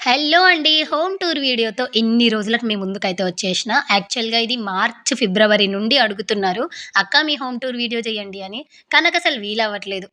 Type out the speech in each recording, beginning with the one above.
Hello అండి. Home tour వీడియోతో ఇన్ని రోజులకు మీ ముందుకైతే వచ్చేసిన. యాక్చువల్‌గా ఇది మార్చ్, ఫిబ్రవరి నుండి అడుగుతున్నారు. అక్క మీ హోమ్ టూర్ వీడియో చేయండి అని. కనుక అసలు వీలవ్వట్లేదు.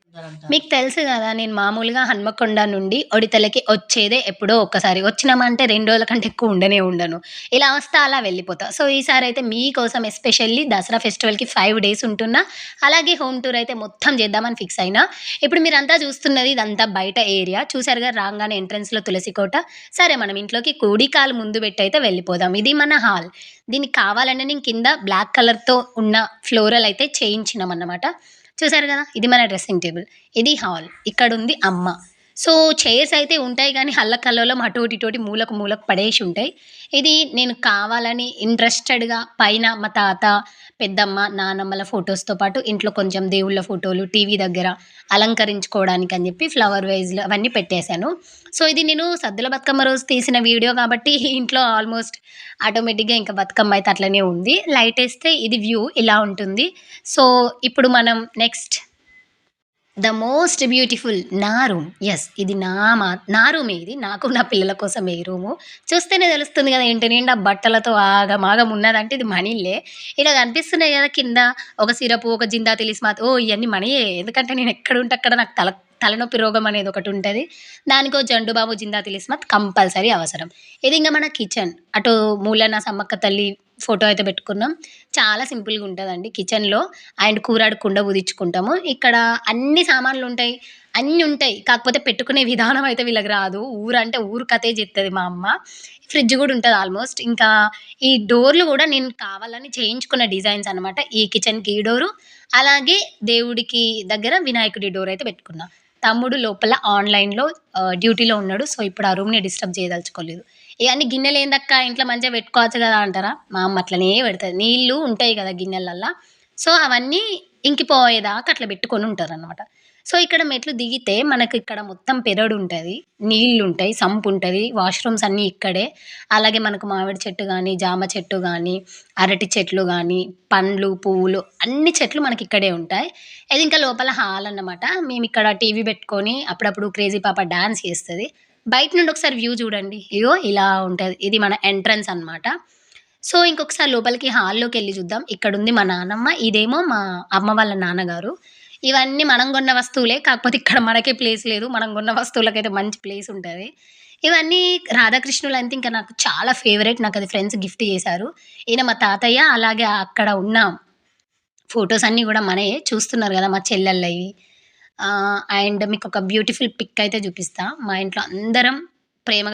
మీకు తెలుసు కదా నేను మామూలుగా హన్మకొండ నుండి ఒడితలకి వచ్చేదే ఎప్పుడో ఒక్కసారి. వచ్చినామంటే రెండు రోజుల కంటే ఎక్కువ ఉండనే ఉండను. ఇలా వస్తా అలా వెళ్ళిపోతా. సో, ఈసారి అయితే మీకోసం ఎస్పెషల్లీ దసరా ఫెస్టివల్‌కి ఫైవ్ డేస్ ఉంటున్నా. అలాగే హోమ్ టూర్ అయితే మొత్తం చేద్దామని ఫిక్స్ అయినా. ఇప్పుడు మీరంతా చూస్తున్నది ఇదంతా బయట ఏరియా. చూసారుగా రాగానే ఎంట్రన్స్‌లో తులసి కోట. సరే మనం ఇంట్లోకి కూడి కాలు ముందు పెట్టి అయితే వెళ్ళిపోదాం. ఇది మన హాల్. దీనికి కావాలంటే నేను కింద బ్లాక్ కలర్‌తో ఉన్న ఫ్లోరల్ అయితే చేయించినాం అన్నమాట చూసారు కదా ఇది మన డ్రెస్సింగ్ టేబుల్. ఇది హాల్. ఇక్కడ ఉంది అమ్మ. సో, చైర్స్ అయితే ఉంటాయి కానీ అల్లకల్లోలం అటోటి ఇటోటి మూలకు మూలకు పడేసి ఉంటాయి. ఇది నేను కావాలని ఇంట్రెస్టెడ్‌గా పైన మా తాత, పెద్దమ్మ, నానమ్మల ఫొటోస్తో పాటు ఇంట్లో కొంచెం దేవుళ్ళ ఫోటోలు టీవీ దగ్గర అలంకరించుకోవడానికి అని చెప్పి ఫ్లవర్ వైజ్‌లు అవన్నీ పెట్టేశాను. సో, ఇది నేను సద్దుల బతుకమ్మ రోజు తీసిన వీడియో కాబట్టి ఇంట్లో ఆల్మోస్ట్ ఆటోమేటిక్‌గా ఇంకా బతుకమ్మ అయితే అట్లనే ఉంది. లైట్ వేస్తే ఇది వ్యూ ఇలా ఉంటుంది. సో, ఇప్పుడు మనం నెక్స్ట్ ద మోస్ట్ బ్యూటిఫుల్ నా రూమ్. ఎస్ ఇది నా మా నా రూమే ఇది. నాకు, నా పిల్లల కోసం ఈ రూము. చూస్తేనే తెలుస్తుంది కదా ఇంటి నిండా బట్టలతో ఆగమాగం ఉన్నదంటే ఇది మన ఇలా కనిపిస్తున్నాయి కదా కింద ఒక సిరపు, ఒక జిందా తెలిసి మాత్రం ఓ ఇవన్నీ మనయే. ఎందుకంటే నేను ఎక్కడుంటే అక్కడ నాకు తల తలనొప్పి రోగం అనేది ఒకటి ఉంటుంది దానికో జండు బాము, జిందా తిలిస్మాత్ కంపల్సరీ అవసరం. ఇది ఇంకా మన కిచెన్. అటు మూలన సమ్మక్క తల్లి ఫోటో అయితే పెట్టుకున్నాం. చాలా సింపుల్‌గా ఉంటుందండి కిచెన్‌లో. అండ్ కూరాడు కుండ పూదిచ్చుకుంటాము. ఇక్కడ అన్ని సామాన్లు ఉంటాయి అన్నీ ఉంటాయి. కాకపోతే పెట్టుకునే విధానం అయితే వీళ్ళకి రాదు. ఊరంటే ఊరు కథే చెప్తుంది మా అమ్మ. ఫ్రిడ్జ్ కూడా ఉంటుంది ఆల్మోస్ట్. ఇంకా ఈ డోర్‌లు కూడా నేను కావాలని చేయించుకున్న డిజైన్స్ అనమాట. ఈ కిచెన్‌కి ఈ డోరు, అలాగే దేవుడికి దగ్గర వినాయకుడి డోర్ అయితే పెట్టుకున్నా. తమ్ముడు లోపల ఆన్‌లైన్‌లో డ్యూటీలో ఉన్నాడు. సో, ఇప్పుడు ఆ రూమ్‌ని డిస్టర్బ్ చేయదలుచుకోలేదు. ఇవన్నీ గిన్నెలు ఏందక్క ఇంట్లో మంచిగా పెట్టుకోవచ్చు కదా అంటారా? మా అమ్మ అట్లనే పెడుతుంది నీళ్ళు ఉంటాయి కదా గిన్నెలల్లో సో, అవన్నీ ఇంకిపోయేదాకా అట్లా పెట్టుకొని ఉంటారనమాట. సో, ఇక్కడ మెట్లు దిగితే మనకి ఇక్కడ మొత్తం పెరడు ఉంటుంది నీళ్ళు ఉంటాయి సంపు ఉంటుంది వాష్‌రూమ్స్ అన్నీ ఇక్కడే. అలాగే మనకు మామిడి చెట్టు కానీ జామ చెట్టు కానీ అరటి చెట్లు కానీ పండ్లు, పువ్వులు అన్ని చెట్లు మనకి ఇక్కడే ఉంటాయి. అది ఇంకా లోపల హాల్ అన్నమాట. మేము ఇక్కడ టీవీ పెట్టుకొని అప్పుడప్పుడు క్రేజీ పాప డాన్స్ చేస్తుంది బయట నుండి ఒకసారి వ్యూ చూడండి. ఇగో ఇలా ఉంటుంది ఇది మన ఎంట్రన్స్ అనమాట. సో, ఇంకొకసారి లోపలికి హాల్లోకి వెళ్ళి చూద్దాం. ఇక్కడ ఉంది మా నానమ్మ. ఇదేమో మా అమ్మ వాళ్ళ నాన్నగారు. ఇవన్నీ మనం కొన్న వస్తువులే. కాకపోతే ఇక్కడ మనకే ప్లేస్ లేదు. మనం కొన్న వస్తువులకైతే మంచి ప్లేస్ ఉంటుంది ఇవన్నీ రాధాకృష్ణులంటే ఇంకా నాకు చాలా ఫేవరెట్. నాకు అది ఫ్రెండ్స్ గిఫ్ట్ చేశారు. ఈయన మా తాతయ్య. అలాగే అక్కడ ఉన్న ఫొటోస్ అన్నీ కూడా మనయే. చూస్తున్నారు కదా మా చెల్లెళ్ళవి అండ్ అండ్ ఒక బ్యూటిఫుల్ పిక్ అయితే చూపిస్తా. మా ఇంట్లో అందరం ప్రేమగా